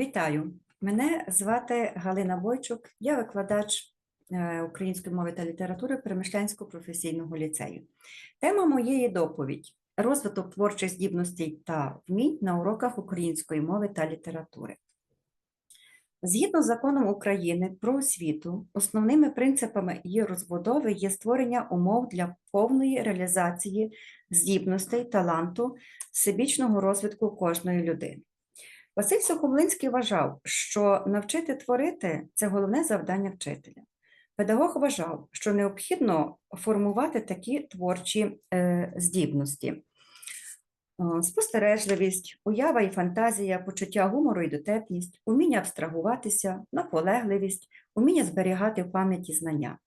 Вітаю! Мене звати Галина Бойчук, я викладач е, української мови та літератури Перемишлянського професійного ліцею. Тема моєї доповідь розвиток творчих здібностей та вмінь на уроках української мови та літератури. Згідно з законом України про освіту, основними принципами її розбудови є створення умов для повної реалізації здібностей, таланту, всебічного розвитку кожної людини. Василь Сухомлинський вважав, що навчити творити це головне завдання вчителя. Педагог вважав, що необхідно формувати такі творчі е, здібності. Е, Спостережливість, уява і фантазія, почуття гумору і дотепність, уміння абстрагуватися, наполегливість, уміння зберігати в пам'яті знання,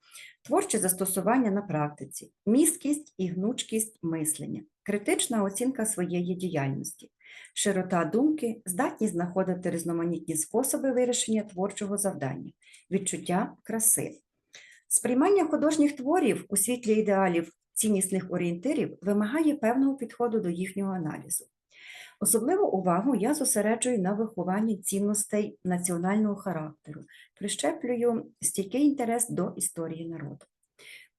творче застосування на практиці, місткість і гнучкість мислення, критична оцінка своєї діяльності, широта думки, здатність знаходити різноманітні способи вирішення творчого завдання, відчуття краси. Сприймання художніх творів у світлі ідеалів ціннісних орієнтирів вимагає певного підходу до їхнього аналізу. Особливу увагу я зосереджую на вихованні цінностей національного характеру, прищеплюю стійкий інтерес до історії народу.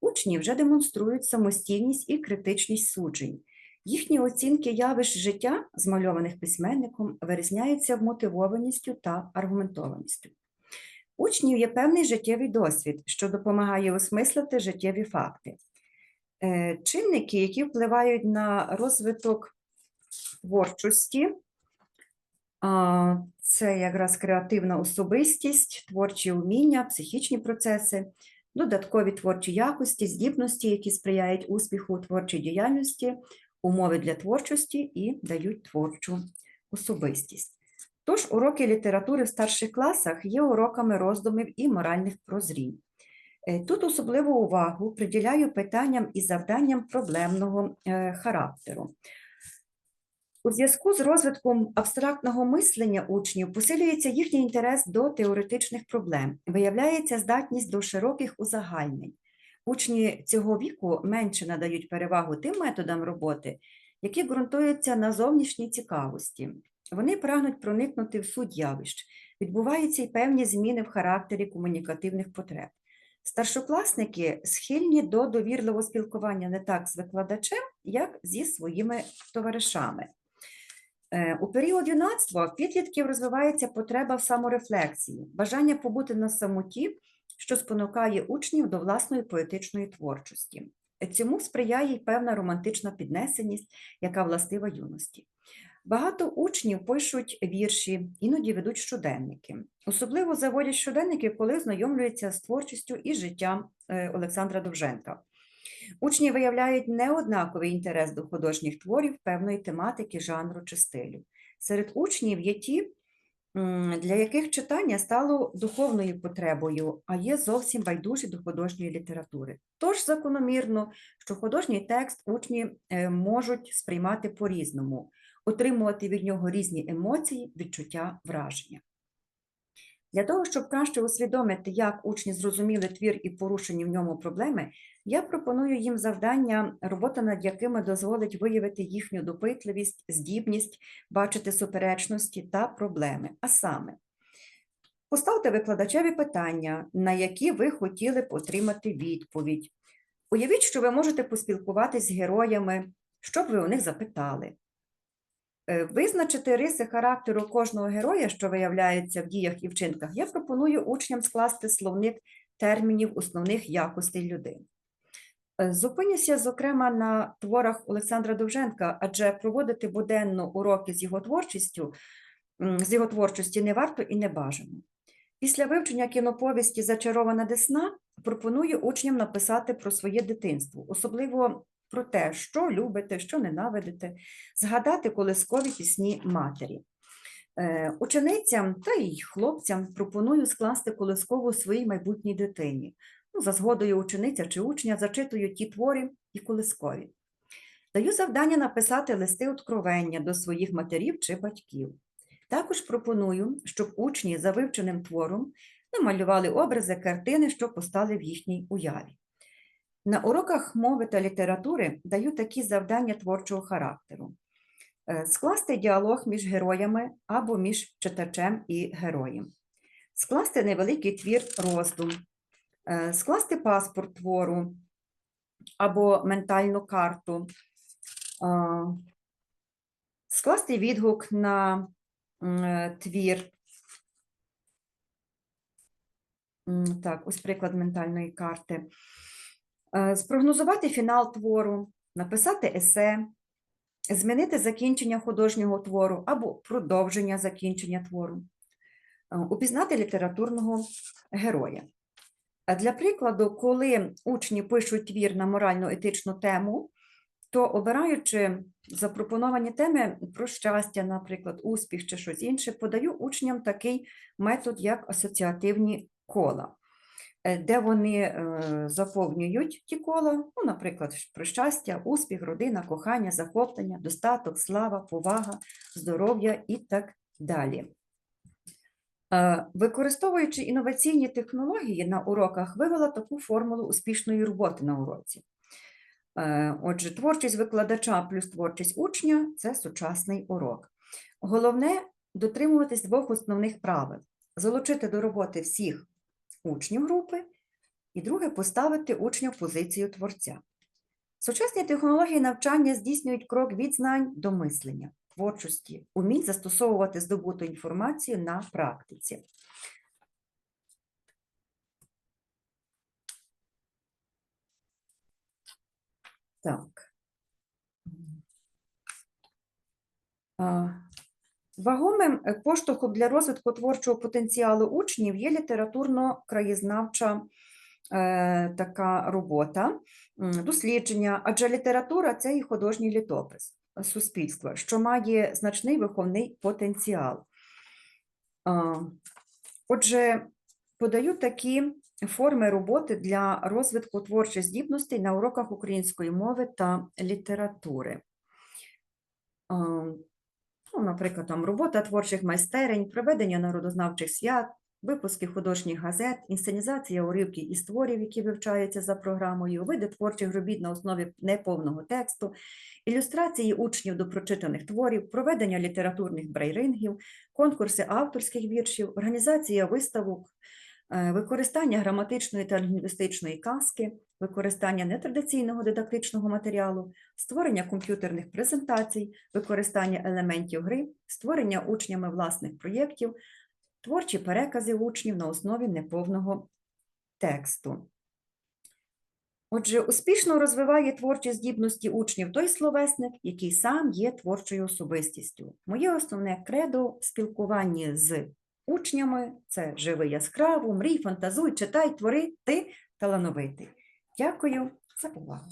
Учні вже демонструють самостійність і критичність суджень. Їхні оцінки явищ життя, змальованих письменником, вирізняються вмотивованістю та аргументованістю. Учнів є певний життєвий досвід, що допомагає осмислити життєві факти. Е, Чинники, які впливають на розвиток творчості, це якраз креативна особистість, творчі уміння, психічні процеси, додаткові творчі якості, здібності, які сприяють успіху у творчій діяльності, умови для творчості і дають творчу особистість. Тож уроки літератури в старших класах є уроками роздумів і моральних прозрінь. Е, Тут особливу увагу приділяю питанням і завданням проблемного е, характеру. У зв'язку з розвитком абстрактного мислення учнів посилюється їхній інтерес до теоретичних проблем, виявляється здатність до широких узагальнень. Учні цього віку менше надають перевагу тим методам роботи, які ґрунтуються на зовнішній цікавості. Вони прагнуть проникнути в суть явищ, відбуваються й певні зміни в характері комунікативних потреб. Старшокласники схильні до довірливого спілкування не так з викладачем, як зі своїми товаришами. Е, У період юнацтва підлітків розвивається потреба в саморефлексії, бажання побути на самоті, що спонукає учнів до власної поетичної творчості. Цьому сприяє й певна романтична піднесеність, яка властива юності. Багато учнів пишуть вірші, іноді ведуть щоденники. Особливо заводять щоденники, коли знайомлюються з творчістю і життям е, Олександра Довженка. Учні виявляють неоднаковий інтерес до художніх творів певної тематики, жанру чи стилю. Серед учнів є ті, для яких читання стало духовною потребою, а є зовсім байдужі до художньої літератури. Тож закономірно, що художній текст учні е, можуть сприймати по-різному, отримувати від нього різні емоції, відчуття, враження. Для того, щоб краще усвідомити, як учні зрозуміли твір і порушені в ньому проблеми, я пропоную їм завдання, робота над якими дозволить виявити їхню допитливість, здібність, бачити суперечності та проблеми. А саме, поставте викладачеві питання, на які ви хотіли б отримати відповідь. Уявіть, що ви можете поспілкуватись з героями, що б ви у них запитали. Е, Визначити риси характеру кожного героя, що виявляється в діях і вчинках, я пропоную учням скласти словник термінів основних якостей людини. Е, Зупинюся, зокрема, на творах Олександра Довженка, адже проводити буденно уроки з його творчістю, з його творчості не варто і не бажано. Після вивчення кіноповісті Зачарована Десна пропоную учням написати про своє дитинство, особливо про те, що любите, що ненавидите, згадати колискові пісні матері. Е, Ученицям та й хлопцям пропоную скласти колискову своїй майбутній дитині. Ну, за згодою учениця чи учня зачитую ті твори і колискові. Даю завдання написати листи откровення до своїх матерів чи батьків. Також пропоную, щоб учні за вивченим твором намалювали образи, картини, що постали в їхній уяві. На уроках мови та літератури даю такі завдання творчого характеру. Е, Скласти діалог між героями або між читачем і героєм. Скласти невеликий твір роздум. Е, Скласти паспорт твору або ментальну карту. Е, Скласти відгук на твір. Так, ось приклад ментальної карти. Е, Спрогнозувати фінал твору, написати есе, змінити закінчення художнього твору або продовження закінчення твору, е, упізнати літературного героя. Для прикладу, коли учні пишуть твір на морально-етичну тему, то обираючи запропоновані теми про щастя, наприклад, успіх чи щось інше, подаю учням такий метод, як асоціативні кола, де вони е, заповнюють ті кола, ну, наприклад, про щастя, успіх, родина, кохання, захоплення, достаток, слава, повага, здоров'я і так далі. Е, Використовуючи інноваційні технології на уроках, вивела таку формулу успішної роботи на уроці. Е, Отже, творчість викладача плюс творчість учня це сучасний урок. Головне дотримуватись двох основних правил: залучити до роботи всіх учнів групи, і друге поставити учня в позицію творця. Сучасні технології навчання здійснюють крок від знань до мислення, творчості, умінь застосовувати здобуту інформацію на практиці. Так. Вагомим е, поштовхом для розвитку творчого потенціалу учнів є літературно-краєзнавча е, така робота, дослідження, адже література це і художній літопис е, суспільства, що має значний виховний потенціал. Отже, подаю такі форми роботи для розвитку творчих здібностей на уроках української мови та літератури. Ну, наприклад, там робота творчих майстерень, проведення народознавчих свят, випуски художніх газет, інсценізація уривків і створів, які вивчаються за програмою, види творчих робіт на основі неповного тексту, ілюстрації учнів до прочитаних творів, проведення літературних брейрингів, конкурси авторських віршів, організація виставок, використання граматичної та лінгвістичної казки, використання нетрадиційного дидактичного матеріалу, створення комп'ютерних презентацій, використання елементів гри, створення учнями власних проєктів, творчі перекази учнів на основі неповного тексту. Отже, успішно розвиває творчі здібності учнів той словесник, який сам є творчою особистістю. Моє основне кредо в спілкуванні з учнями це живи яскраво, мрій, фантазуй, читай, твори, ти талановитий. Дякую за увагу.